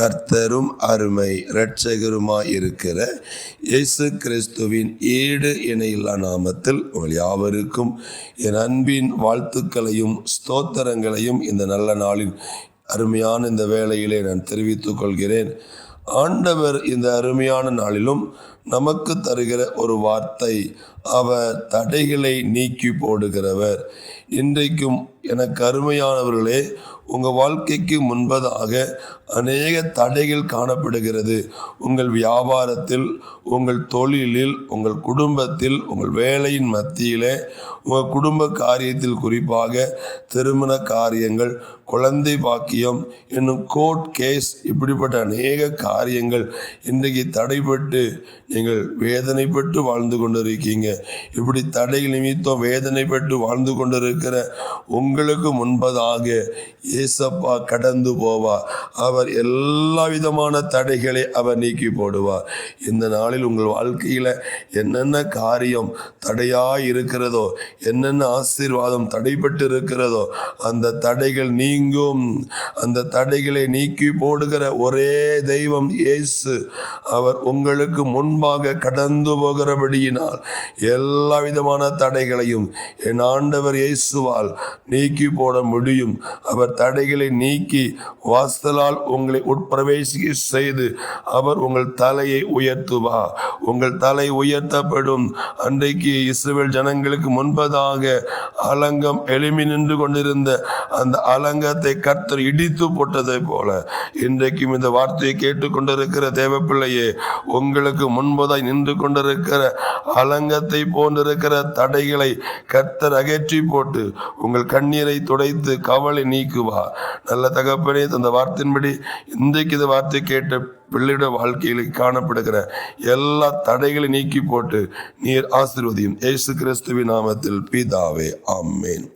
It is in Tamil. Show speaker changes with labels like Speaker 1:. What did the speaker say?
Speaker 1: கர்த்தரும் அருமை இரட்சகருமாய் இருக்கிற இயேசு கிறிஸ்துவின் ஈடு இணையில்லா நாமத்தில் உங்கள் யாவருக்கும் என் அன்பின் வாழ்த்துக்களையும் ஸ்தோத்திரங்களையும் இந்த நல்ல நாளில் அருமையான இந்த வேளையிலே நான் தெரிவித்துக் கொள்கிறேன். ஆண்டவர் இந்த அருமையான நாளிலும் நமக்கு தருகிற ஒரு வார்த்தை. அவர் தடைகளை நீக்கி போடுகிறவர். இன்றைக்கும் எனக்கு அருமையானவர்களே உங்கள் வாழ்க்கைக்கு முன்பதாக அநேக தடைகள் காணப்படுகிறது. உங்கள் வியாபாரத்தில் உங்கள் தொழிலில் உங்கள் குடும்பத்தில் உங்கள் வேலையின் மத்தியிலே உங்கள் குடும்ப காரியத்தில் குறிப்பாக திருமண காரியங்கள் குழந்தை பாக்கியம் என்னும் கோர்ட் கேஸ் இப்படிப்பட்ட அநேக காரியங்கள் இன்றைக்கு தடைப்பட்டு நீங்கள் வேதனைப்பட்டு வாழ்ந்து கொண்டிருக்கீங்க. இப்படி தடை நிமித்தம் வேதனைப்பட்டு வாழ்ந்து கொண்டிருக்கிற உங்களுக்கு முன்பதாக ஏசப்பா கடந்து போவார் அவர் எல்லா விதமான தடைகளை அவர் நீக்கி போடுவார் இந்த நாளில் உங்கள் வாழ்க்கையில் என்னென்ன காரியம் தடையாக இருக்கிறதோ என்னென்ன ஆசீர்வாதம் தடைப்பட்டு இருக்கிறதோ அந்த தடைகள் நீங்கும். அந்த தடைகளை நீக்கி போடுகிற ஒரே தெய்வம் இயேசு. அவர் உங்களுக்கு முன்பாக கடந்து போகிறபடியினால் எல்லா விதமான தடைகளையும் என் ஆண்டவர் இயேசுவால் நீக்கி போட முடியும். அவர் தடைகளை நீக்கி வாசலால் உங்களை உட்பிரவேசிக்க செய்து அவர் உங்கள் தலையை உயர்த்துவா. உங்கள் தலை உயர்த்தப்படும். அன்றைக்கு இஸ்ரேல் ஜனங்களுக்கு முன்பதாக அலங்கம் எளிமை நின்று கொண்டிருந்த அந்த அலங்கத்தை கர்த்தர் இடித்து போட்டதை போல இன்றைக்கும் இந்த வார்த்தையை கேட்டுக்கொண்டிருக்கிற தேவப்பிள்ளையே உங்களுக்கு முன் முன்பதாய் நின்று கொண்டிருக்கிற அலங்கத்தை போன்றிருக்கிற தடைகளை கர்த்தர் அகற்றி போட்டு உங்கள் கண்ணீரை துடைத்து கவலை நீக்குவா. நல்ல தகப்பனே தந்த வார்த்தையின்படி இன்றைக்கு இந்த வார்த்தை கேட்ட பிள்ளையோட வாழ்க்கையில் காணப்படுகிற எல்லா தடைகளை நீக்கி போட்டு நீர் ஆசிர்வதியும். ஏசு கிறிஸ்துவின் நாமத்தில் பிதாவே அம்மேன்